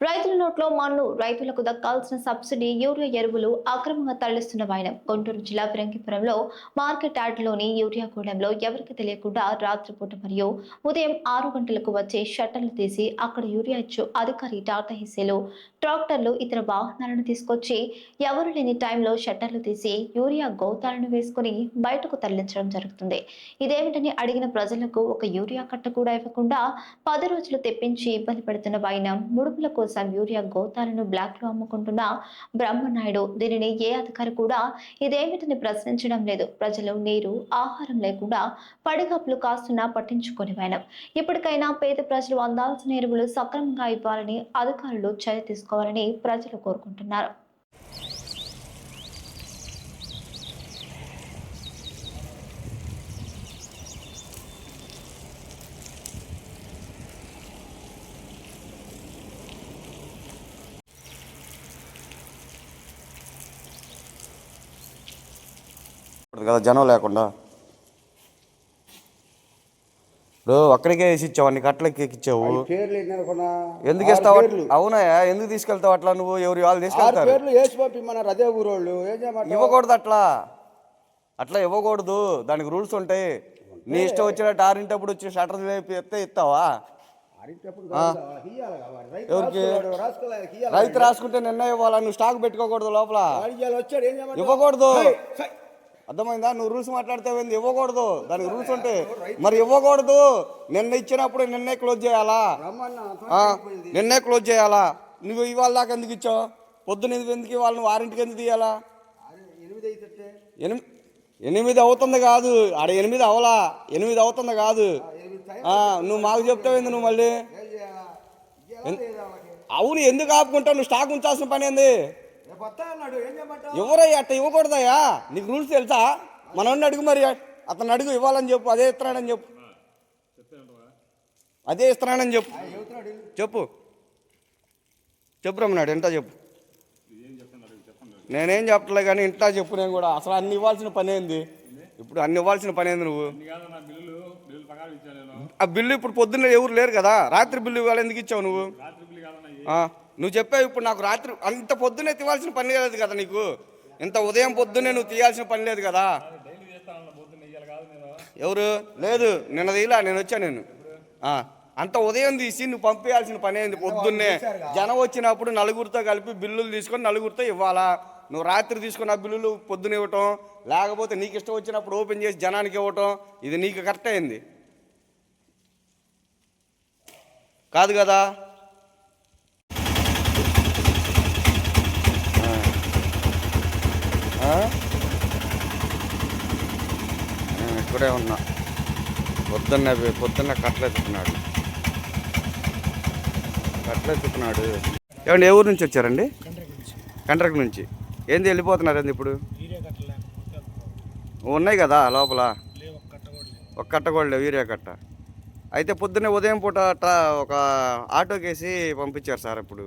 రైతుల నోట్లో మన్ను రైతులకు దక్కాల్సిన సబ్సిడీ యూరియా ఎరువులు అక్రమంగా తరలిస్తున్న వైనం. గుంటూరు జిల్లా ఫిరంగిపురంలో మార్కెట్ యార్డ్లోని యూరియా గూడెంలో ఎవరికి తెలియకుండా రాత్రిపూట మరియు ఉదయం ఆరు గంటలకు వచ్చే షట్టర్లు తీసి అక్కడ యూరియా ఇచ్చు అధికారి టాటా హిస్సేలు ట్రాక్టర్లు ఇతర వాహనాలను తీసుకొచ్చి ఎవరు లేని టైంలో షట్టర్లు తీసి యూరియా గోతాలను వేసుకుని బయటకు తరలించడం జరుగుతుంది. ఇదేమిటని అడిగిన ప్రజలకు ఒక యూరియా కట్ట కూడా ఇవ్వకుండా పది రోజులు తెప్పించి ఇబ్బంది పెడుతున్న వైనం ముడుపుల కోసం యూరియా గోతాలను బ్లాక్లో అమ్ముకుంటున్న బ్రహ్మనాయుడు. దీనిని ఏ అధికారి కూడా ఇదేమిటని ప్రశ్నించడం లేదు. ప్రజలు నీరు ఆహారం లేకుండా పడిగప్పులు కాస్తున్నా పట్టించుకొని వైనం. ఇప్పటికైనా పేద ప్రజలు అందాల్సిన ఎరువులు సక్రమంగా ఇవ్వాలని అధికారులు చర్య తీసుకోవాలని ప్రజలు కోరుకుంటున్నారు. ఉంటుంది కదా జనం లేకుండా. ఇప్పుడు ఒక్కడికే వేసి ఇచ్చావు అన్ని కట్టలకి అనుకున్నా? ఎందుకు ఇస్తావు. అవునాయా? ఎందుకు తీసుకెళ్తావు అట్లా నువ్వు? ఎవరు వాళ్ళు తీసుకెళ్తారు? అదే ఊరోళ్ళు. చేయమంటావు? ఇవ్వకూడదు అట్లా. అట్లా ఇవ్వకూడదు. దానికి రూల్స్ ఉంటాయి. నీ ఇష్టం వచ్చినట్టు ఆరింటప్పుడు వచ్చి షటర్ ఎత్తే ఇస్తావా. రైతు ఎవరికి? రాసుకుంటే నిన్న ఇవ్వాలా? నువ్వు స్టాక్ పెట్టుకోకూడదు లోపల? ఇవ్వకూడదు. అర్థమైందా? నువ్వు రూల్స్ మాట్లాడితే ఇవ్వకూడదు. దానికి రూల్స్ ఉంటాయి మరి ఇవ్వకూడదు. నిన్న ఇచ్చినప్పుడు నిన్నే క్లోజ్ చేయాలా. నిన్నే క్లోజ్ చేయాలా? నువ్వు ఇవాళ దాకా ఎందుకు ఇచ్చావు? పొద్దున ఎందుకు ఇవాళ నువ్వు ఆరింటికి ఎందుకు తీయాలా? ఎనిమిది ఎనిమిది అవుతుంది కాదు. ఆడ ఎనిమిది అవలా. ఎనిమిది అవుతుంది కాదు. నువ్వు మాకు చెప్తావేంది నువ్వు మళ్ళీ? అవును ఎందుకు ఆపుకుంటావు? నువ్వు స్టాక్ ఉంచాల్సిన పని ఏంది? రేపు వస్తా అన్నాడు? ఏం చేయమంటావు? ఎవరయ్యా? అట్ట ఇవ్వకూడదయ్యా? నీకు రూల్స్ తెలుసా? మనోడిని అడుగు మరి. అతను అడుగు ఇవ్వాలని చెప్పు అదే ఇస్తున్నాడని చెప్పు. అదే ఇస్తున్నాడని చెప్పు. చెప్పు. చెప్పు రమ్మన్నాడు ఇంటా చెప్పు. నేనేం చెప్పట్లే కానీ ఇంటా చెప్పు నేను కూడా. అసలు అన్ని ఇవ్వాల్సిన పని ఏంది? ఇప్పుడు అన్ని ఇవ్వాల్సిన పని ఏంది నువ్వు? ఆ బిల్లు ఇప్పుడు పొద్దున్న ఎవరు లేరు కదా? రాత్రి బిల్లు ఇవ్వాలి ఎందుకు ఇచ్చావు నువ్వు? నువ్వు చెప్పావు ఇప్పుడు నాకు రాత్రి అంత పొద్దున్నే తీవాల్సిన పని లేదు కదా నీకు? ఇంత ఉదయం పొద్దున్నే నువ్వు తీయాల్సిన పని లేదు కదా? ఎవరు? లేదు నిన్న తీలా నేను వచ్చా నేను. అంత ఉదయం తీసి నువ్వు పంపించాల్సిన పని అయింది పొద్దున్నే జనం వచ్చినప్పుడు నలుగురితో కలిపి బిల్లులు తీసుకొని నలుగురితో ఇవ్వాలా? నువ్వు రాత్రి తీసుకున్న బిల్లులు పొద్దున ఇవ్వటం లేకపోతే నీకు ఇష్టం వచ్చినప్పుడు ఓపెన్ చేసి జనానికి ఇవ్వటం ఇది నీకు కరెక్ట్ అయింది. కాదు కదా ఆ? ఇక్కడే ఉన్నా. పొద్దున్న పొద్దున్న కట్లెత్తుకున్నాడు కట్లెత్తుకున్నాడు ఏమండి ఏ ఊరు నుంచి వచ్చారండి? కంట్రక్ నుంచి. ఏంది వెళ్ళిపోతున్నారండి ఇప్పుడు? ఉన్నాయి కదా లోపల? ఒక కట్ట కూడా లేవు యూరియా కట్ట. అయితే పొద్దున్నే ఉదయం పూట ఒక ఆటోకి వేసి పంపించారు సార్ ఇప్పుడు.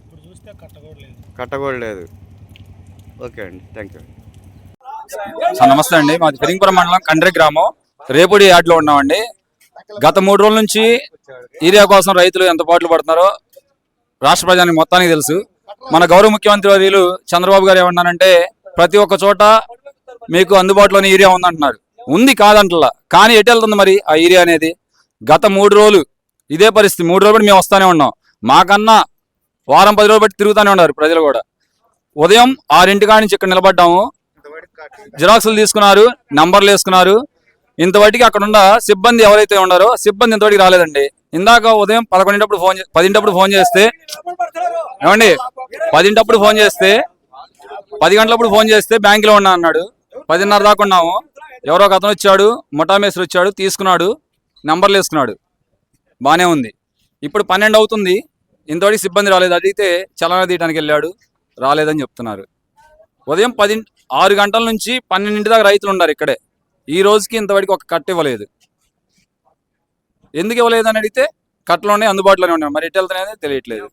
ఇప్పుడు చూస్తే కట్టకూడలేదు కట్ట కూడా లేదు. ఓకే అండి థ్యాంక్ యూ సార్ నమస్తే అండి. మాది పెరింగపురం మండలం కండ్రి గ్రామం. రేపుడి యార్డ్లో ఉన్నామండి. గత మూడు రోజుల నుంచి ఏరియా కోసం రైతులు ఎంత పాటలు పడుతున్నారో రాష్ట్ర ప్రజానికి మొత్తానికి తెలుసు. మన గౌరవ ముఖ్యమంత్రి వర్యులు చంద్రబాబు గారు ఏమన్నారంటే ప్రతి ఒక్క చోట మీకు అందుబాటులోని ఏరియా ఉందంటున్నారు. ఉంది కాదంటలా. కానీ ఎటు వెళ్తుంది మరి ఆ ఏరియా అనేది? గత మూడు రోజులు ఇదే పరిస్థితి. మూడు రోజులు మేము వస్తానే ఉన్నాం. మాకన్నా వారం పది రోజులు బట్టి తిరుగుతూనే ఉన్నారు ప్రజలు కూడా. ఉదయం ఆరింటి కాడి నుంచి ఇక్కడ నిలబడ్డాము. జిరాక్సులు తీసుకున్నారు నంబర్లు వేసుకున్నారు. ఇంతవరకు అక్కడ ఉన్న సిబ్బంది ఎవరైతే ఉన్నారో సిబ్బంది ఇంతవరకు రాలేదండి. ఇందాక ఉదయం పదకొండింటప్పుడు ఫోన్ పదింటప్పుడు ఫోన్ చేస్తే ఏమండి? పదింటప్పుడు ఫోన్ చేస్తే పది గంటలప్పుడు ఫోన్ చేస్తే బ్యాంకులో ఉన్నా అన్నాడు. పదిన్నర దాకా ఉన్నాము. ఎవరో ఒక అతను వచ్చాడు ముఠామేశ్వరి వచ్చాడు తీసుకున్నాడు నెంబర్లు వేసుకున్నాడు. బాగానే ఉంది. ఇప్పుడు పన్నెండు అవుతుంది. ఇంతవరకు సిబ్బంది రాలేదు. అడిగితే చలన తీయడానికి వెళ్ళాడు. రాలేదని చెప్తున్నారు. ఉదయం పది ఆరు గంటల నుంచి పన్నెండింటి దాకా రైతులు ఉన్నారు ఇక్కడే. ఈ రోజుకి ఇంతవరకు ఒక కట్ట ఇవ్వలేదు. ఎందుకు ఇవ్వలేదు అని అడిగితే కట్టలోనే అందుబాటులోనే ఉన్నాయి మరి ఎటు వెళ్తున్నాయని తెలియట్లేదు.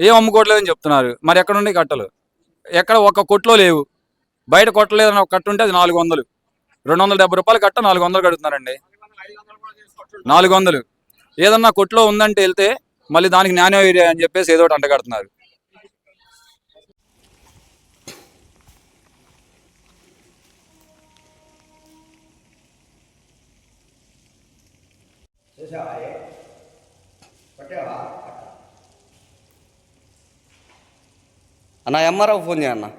ఏం అమ్ముకోవట్లేదని చెప్తున్నారు. మరి ఎక్కడ ఉన్నాయి కట్టలు? ఎక్కడ ఒక కొట్లో లేవు. బయట కొట్టలేదని ఒక కట్ట ఉంటే అది నాలుగు వందలు. రెండు వందల డెబ్బై రూపాయలు కట్ట నాలుగు వందలు కడుతున్నారండి. నాలుగు వందలు. ఏదన్నా కొట్లో ఉందంటే వెళ్తే మళ్ళీ దానికి నానో ఏరియా అని చెప్పేసి ఏదో ఒకటి అంటగడుతున్నారు అన్న ఎంఆర్ఓ ఫోన్ చేయన్నా